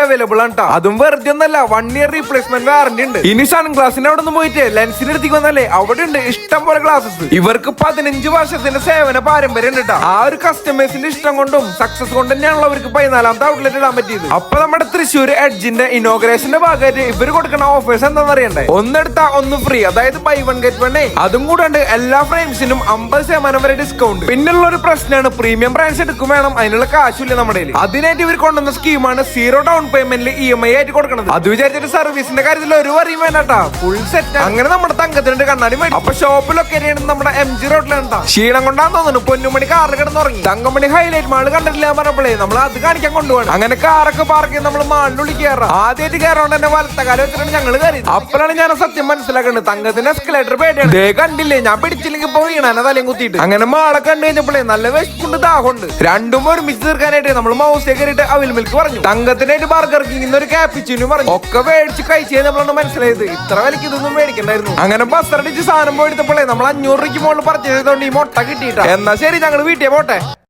Available ആണ്. അതും വെറുതെ ഒന്നല്ല വൺ ഇയർ റീപ്ലേസ്മെന്റ് വാറന്റി ഉണ്ട് ഇനി സൺ ഗ്ലാസിന്റെ അവിടെ നിന്ന് പോയിട്ട് ലെൻസിന് അടുത്തേക്ക് വന്നാലേ അവിടെ ഉണ്ട് ഇഷ്ടം പോലെ ഗ്ലാസസ് ഇവർക്ക് പതിനഞ്ച് വർഷത്തിന്റെ സേവന പാരമ്പര്യം ഉണ്ട്. ആ ഒരു കസ്റ്റമേഴ്സിന്റെ ഇഷ്ടം കൊണ്ടും സക്സസ് കൊണ്ട് തന്നെയാണല്ലോ അവർക്ക് പതിനാലാമത്തെ ഔട്ട്ലെറ്റ് ഇടാൻ പറ്റിയത് അപ്പൊ നമ്മുടെ തൃശ്ശൂർ എഡ്ജിന്റെ ഇനോഗ്രേഷന്റെ ഭാഗമായിട്ട് ഇവർ കൊടുക്കുന്ന ഓഫേഴ്സ് എന്താണെന്ന് അറിയണ്ടേ ഒന്നെടുത്താ ഒന്ന് ഫ്രീ അതായത് ബൈ വൺ ഗെറ്റ് വൺ അതും കൂടാണ്ട് എല്ലാ ഫ്രെയിംസിനും അമ്പത് ശതമാനം വരെ ഡിസ്കൗണ്ട് പിന്നുള്ള ഒരു പ്രശ്നമാണ് പ്രീമിയം ബ്രാൻഡ്സ് എടുക്കും വേണം അതിനുള്ള കാശില്ല നമ്മുടെ. അതിനായിട്ട് ഇവർ കൊണ്ടുവന്ന സ്കീമാണ് സീറോ ഡൗൺ പേയ്മെന്റിൽ ഇ എം ഐ ആയിട്ട് കൊടുക്കണത്. അത് വിചാരിച്ചിട്ട് സർവീസിന്റെ കാര്യത്തിൽ ഒരു പറയും വേണ്ടാ ഫുൾ സെറ്റ് അങ്ങനെ നമ്മുടെ തങ്കത്തിന്റെ കണ്ണാടി മേടി. അപ്പൊ ഷോപ്പിലൊക്കെ നമ്മുടെ എം ജി റോഡിലാണ് ക്ഷീണം കൊണ്ടാന്ന് തോന്നുന്നു പൊന്നുമണി കാറിൽ കിടന്നുറങ്ങി. തങ്കമണി ഹൈലൈറ്റ് മാൾ കണ്ടിട്ടില്ല പറഞ്ഞപ്പോഴേ. നമ്മൾ അത് കാണിക്കാൻ കൊണ്ടുപോകണം. അങ്ങനെ കാറൊക്കെ പാർക്ക് ചെയ്ത് നമ്മൾ മാളിനുള്ളിൽ കയറാം ആദ്യമായിട്ട് കയറോണ്ട് തന്നെ വലത്ത കാലം വെച്ചിട്ടാണ് ഞങ്ങൾ കയറി അപ്പോഴാണ് ഞാൻ സത്യം മനസ്സിലാക്കുന്നത് തങ്കത്തിന്റെ എസ്കലേറ്റർ പേടിയാണ്. ദേ കണ്ടില്ലേ? ഞാൻ പിടിച്ചില്ലെങ്കിൽ ഇപ്പൊ വീണാനെ തലയും കുത്തിയിട്ട്. അങ്ങനെ മാളെ കണ്ടു കഴിഞ്ഞപ്പോഴേ നല്ല വിശപ്പുണ്ട് ദാഹമുണ്ട്. രണ്ടും ഒരുമിച്ച് തീർക്കാനായിട്ട് നമ്മൾ മൗസേ കയറിയിട്ട് അവിൽ മിൽക്ക് പറഞ്ഞു. തങ്കത്തിനായിട്ട് ബർഗർ ഒരു ക്യാപ്പിച്ചിനും പറഞ്ഞു. ഒക്കെ മേടിച്ച് കഴിച്ച് നമ്മളാണ് മനസ്സിലായത്. ഇത്ര വിലക്ക് ഇതൊന്നും മേടിക്കണ്ടായിരുന്നു. അങ്ങനെ ബസ് അടിച്ച് സാധനം പോയി എടുത്തപ്പോഴേ നമ്മൾ അഞ്ഞൂറ് രൂപയ്ക്ക് മുകളിൽ പർച്ചേസ് ചെയ്തോണ്ട് ഈ മുട്ട കിട്ടിയിട്ടാ. എന്നാ ശരി ഞങ്ങൾ വീട്ടിൽ പോട്ടെ.